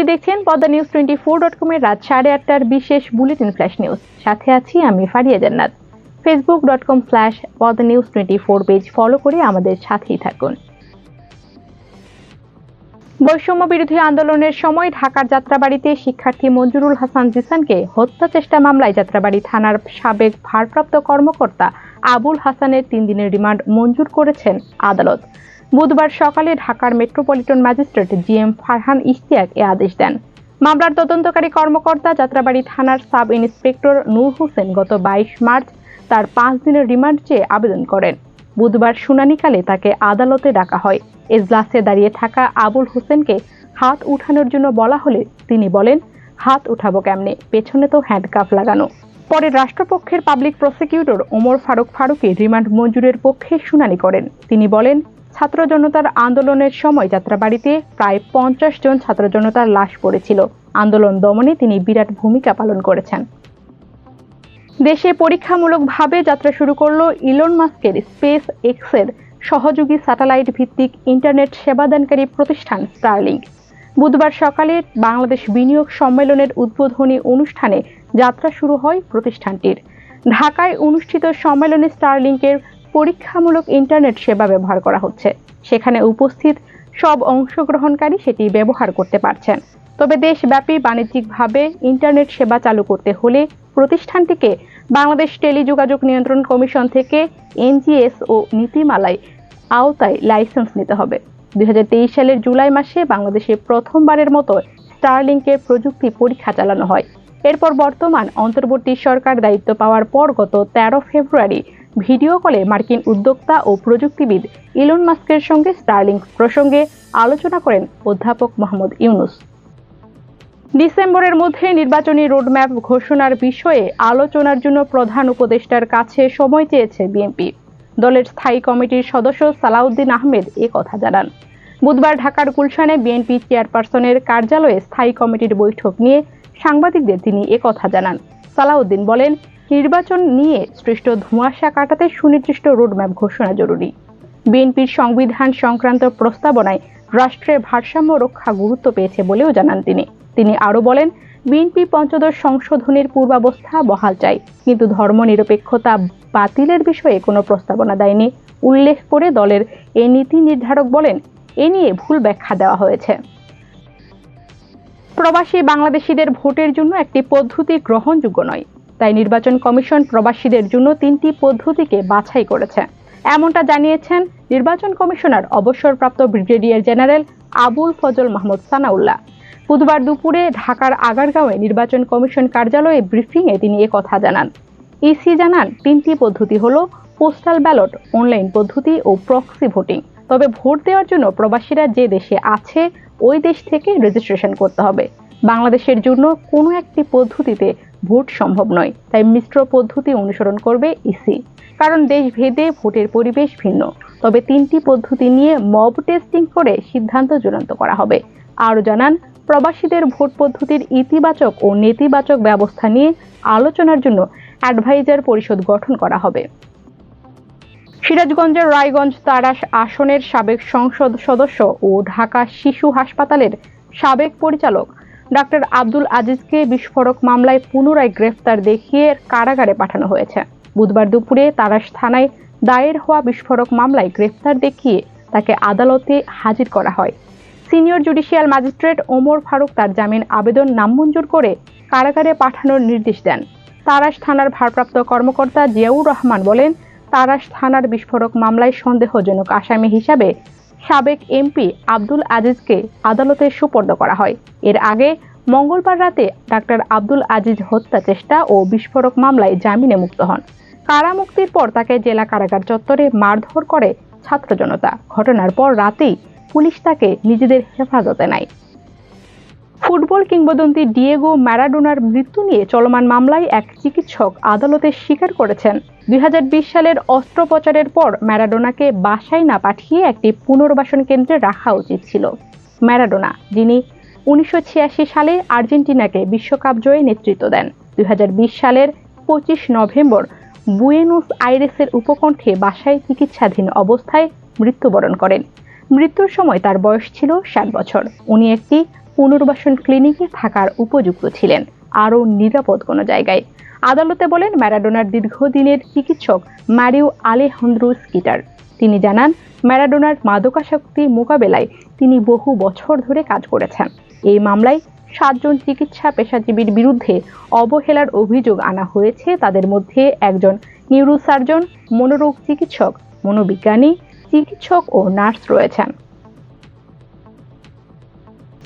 আপনি দেখছেন Padma news twenty four dot কমের রাত সাড়ে আটটার বিশেষ বুলেটিন ফ্ল্যাশ নিউজ। সাথে আছি আমি Faria Jannat. Facebook dot com slash Padma news twenty four page follow করে আমাদের সাথেই থাকুন। বৈষম্য বিরোধী আন্দোলনের সময় ঢাকার যাত্রাবাড়িতে শিক্ষার্থী মঞ্জুরুল হাসান জিসানকে হত্যা চেষ্টা মামলায় যাত্রাবাড়ি থানার সাবেক ভারপ্রাপ্ত কর্মকর্তা আবুল হাসানের তিন দিনের রিমান্ড মঞ্জুর করেছেন আদালত। বুধবার সকালে ঢাকার metropolitan magistrate G M Farhan Ishtiaq এ আদেশ দেন। মামলার তদন্তকারী কর্মকর্তা যাত্রাবাড়ি থানার সাব ইন্সপেক্টর নূর হোসেন গত বাইশ মার্চ তার পাঁচ দিনের রিমান্ড চেয়ে আবেদন করেন। বুধবার শুনানিকালে তাকে আদালতে ডাকা হয়। এজলাসে দাঁড়িয়ে থাকা আবুল হোসেনকে হাত উঠানোর জন্য বলা হলে তিনি বলেন, হাত উঠাবো কেমনে? পেছনে তো হ্যান্ডকাফ লাগানো। পরে রাষ্ট্রপক্ষের public prosecutor Omar Faruk Faruki remand মঞ্জুরের পক্ষে শুনানি করেন। তিনি বলেন ছাত্র জনতার আন্দোলনের সময় যাত্রাবাড়িতে প্রায় পঞ্চাশ জন ছাত্র জনতার লাশ পড়েছিল। আন্দোলন দমনে তিনি বিরাট ভূমিকা পালন করেছেন। দেশে পরীক্ষামূলকভাবে যাত্রা শুরু করল ইলন মাস্কের স্পেস এক্সের সহযোগী স্যাটেলাইট ভিত্তিক ইন্টারনেট সেবাদানকারী প্রতিষ্ঠান স্টারলিংক। বুধবার সকালে বাংলাদেশ বিনিয়োগ সম্মেলনের উদ্বোধনী অনুষ্ঠানে যাত্রা শুরু হয় প্রতিষ্ঠানটির। ঢাকায় অনুষ্ঠিত সম্মেলনে স্টারলিংকের পরীক্ষামূলক ইন্টারনেট সেবা ব্যবহার করা হচ্ছে। সেখানে উপস্থিত সব অংশগ্রহণকারী সেটি ব্যবহার করতে পারছেন। তবে দেশব্যাপী বাণিজ্যিকভাবে ইন্টারনেট সেবা চালু করতে হলে প্রতিষ্ঠানটিকে বাংলাদেশ টেলিযোগাযোগ নিয়ন্ত্রণ কমিশন থেকে এনজিএস ও নীতিমালায় আওতায় লাইসেন্স নিতে হবে। দুই হাজার তেইশ সালের জুলাই মাসে বাংলাদেশে প্রথমবারের মতো স্টারলিংকের প্রযুক্তি পরীক্ষা চালানো হয়। এরপর বর্তমান অন্তর্বর্তী সরকার দায়িত্ব পাওয়ার পর গত তেরো ফেব্রুয়ারি ভিডিও কলে মার্কিন উদ্যোক্তা ও প্রযুক্তিবিদ ইলন মাস্কের সঙ্গে স্টারলিংক প্রসঙ্গে আলোচনা করেন অধ্যাপক মোহাম্মদ ইউনুস। ডিসেম্বরের মধ্যে নির্বাচনী রোডম্যাপ ঘোষণার বিষয়ে আলোচনার জন্য প্রধান উপদেষ্টার কাছে সময় চেয়েছে বিএনপি। দলের স্থায়ী কমিটির সদস্য সালাউদ্দিন আহমেদ এ কথা জানান। বুধবার ঢাকার গুলশানে বিএনপি চেয়ারপারসনের কার্যালয়ে স্থায়ী কমিটির বৈঠক নিয়ে সাংবাদিকদের তিনি কথা জানান। সালাউদ্দিন বলেন নির্বাচন নিয়ে সৃষ্ট ধোঁয়াশা কাটাতে সুনির্দিষ্ট রোডম্যাপ ঘোষণা জরুরি। বিএনপির সংবিধান সংক্রান্ত প্রস্তাবনায় রাষ্ট্রের ভারসাম্য রক্ষা গুরুত্ব পেয়েছে বলেও জানান তিনি। তিনি আরও বলেন, বিএনপি পঞ্চদশ সংশোধনের পূর্বাবস্থা বহাল চাই, কিন্তু ধর্মনিরপেক্ষতা বাতিলের বিষয়ে কোনো প্রস্তাবনা দেয়নি। উল্লেখ করে দলের এ নীতি নির্ধারক বলেন, এ নিয়ে ভুল ব্যাখ্যা দেওয়া হয়েছে। প্রবাসী বাংলাদেশিদের ভোটের জন্য একটি পদ্ধতি গ্রহণযোগ্য নয়। তাই নির্বাচন কমিশন প্রবাসীদের জন্য তিনটি পদ্ধতিকে বাছাই করেছে। এমনটা জানিয়েছেন নির্বাচন কমিশনার অবসরপ্রাপ্ত ব্রিগেডিয়ার জেনারেল আবুল ফজল মাহমুদ সানাউল্লাহ। বুধবার দুপুরে ঢাকার আগারগাঁওয়ে নির্বাচন কমিশন কার্যালয়ে ব্রিফিংয়ে তিনি কথা জানান। ইসি জানান, তিনটি পদ্ধতি হল পোস্টাল ব্যালট, অনলাইন পদ্ধতি ও প্রক্সি ভোটিং। তবে ভোট দেওয়ার জন্য প্রবাসীরা যে দেশে আছে, ওই দেশ থেকে রেজিস্ট্রেশন করতে হবে। বাংলাদেশের জন্য কোনো একটি পদ্ধতিতে ভোট সম্ভব নয়। তাই মিশ্র পদ্ধতি অনুসরণ করবে ইসি। কারণ দেশ ভেদে ভোটের পরিবেশ ভিন্ন। তবে তিনটি পদ্ধতি নিয়ে মব টেস্টিং করে সিদ্ধান্ত চূড়ান্ত করা হবে। আরও জানান, প্রবাসীদের ভোট পদ্ধতির ইতিবাচক ও নেতিবাচক ব্যবস্থা নিয়ে আলোচনার জন্য অ্যাডভাইজার পরিষদ গঠন করা হবে। সিরাজগঞ্জের রায়গঞ্জ তারাস আসনের সাবেক সংসদ সদস্য ও ঢাকা শিশু হাসপাতালের সাবেক পরিচালক ডাক্তার আব্দুল আজিজকে বিস্ফোরক মামলায় পুনরায় গ্রেফতার দেখিয়ে কারাগারে পাঠানো হয়েছে। বুধবার দুপুরে তারাস থানায় দায়ের হওয়া বিস্ফোরক মামলায় গ্রেফতার দেখিয়ে তাকে আদালতে হাজির করা হয়। Senior judicial magistrate Omar Faruk তার জামিন আবেদন নামঞ্জুর করে কারাগারে পাঠানোর নির্দেশ দেন। তারাস থানার ভারপ্রাপ্ত কর্মকর্তা জিয়াউর রহমান বলেন তারাস থানার বিস্ফোরক মামলায় সন্দেহজনক আসামি হিসাবে সাবেক এমপি আব্দুল আজিজকে আদালতে সুপর্দ করা হয়। এর আগে মঙ্গলবার রাতে ডাক্তার আব্দুল আজিজ হত্যা চেষ্টা ও বিস্ফোরক মামলায় জামিনে মুক্ত হন। কারামুক্তির পর তাকে জেলা কারাগার চত্বরে মারধর করে ছাত্র জনতা ঘটনার পর রাতেই পুলিশ তাকে নিজেদের হেফাজতে নেয়। ফুটবল কিংবদন্তি ডিয়েগো ম্যারাডোনার মৃত্যু নিয়ে চলমান মামলায় এক চিকিৎসক আদালতে স্বীকার করেছেন। দুই হাজার বিশ সালের অস্ত্রোপচারের পর ম্যারাডোনাকে বাসায় না পাঠিয়ে একটি পুনর্বাসন কেন্দ্রে রাখা উচিত ছিল। ম্যারাডোনা, যিনি উনিশশো ছিয়াশি সালে আর্জেন্টিনাকে বিশ্বকাপ জয়ে নেতৃত্ব দেন। দুই হাজার বিশ সালের পঁচিশ নভেম্বর বুয়েনোস আইরেসের উপকণ্ঠে বাসায় চিকিৎসাধীন অবস্থায় মৃত্যুবরণ করেন। মৃত্যুর সময় তার বয়স ছিল ষাট বছর। উনি একটি পুনর্বাসন ক্লিনিকে থাকার উপযুক্ত ছিলেন, আরও নিরাপদ কোনো জায়গায়। আদালতে বলেন, ম্যারাডোনার দীর্ঘদিনের চিকিৎসক ম্যারিও আলেহন্দ্রো স্কিটার। তিনি জানান, ম্যারাডোনার মাদকাসক্তি মোকাবেলায় তিনি বহু বছর ধরে কাজ করেছেন। এই মামলায় সাতজন চিকিৎসা পেশাজীবীর বিরুদ্ধে অবহেলার অভিযোগ আনা হয়েছে। তাদের মধ্যে একজন নিউরোসার্জন, মনোরোগ চিকিৎসক, মনোবিজ্ঞানী, চিকিৎসক ও নার্স রয়েছেন।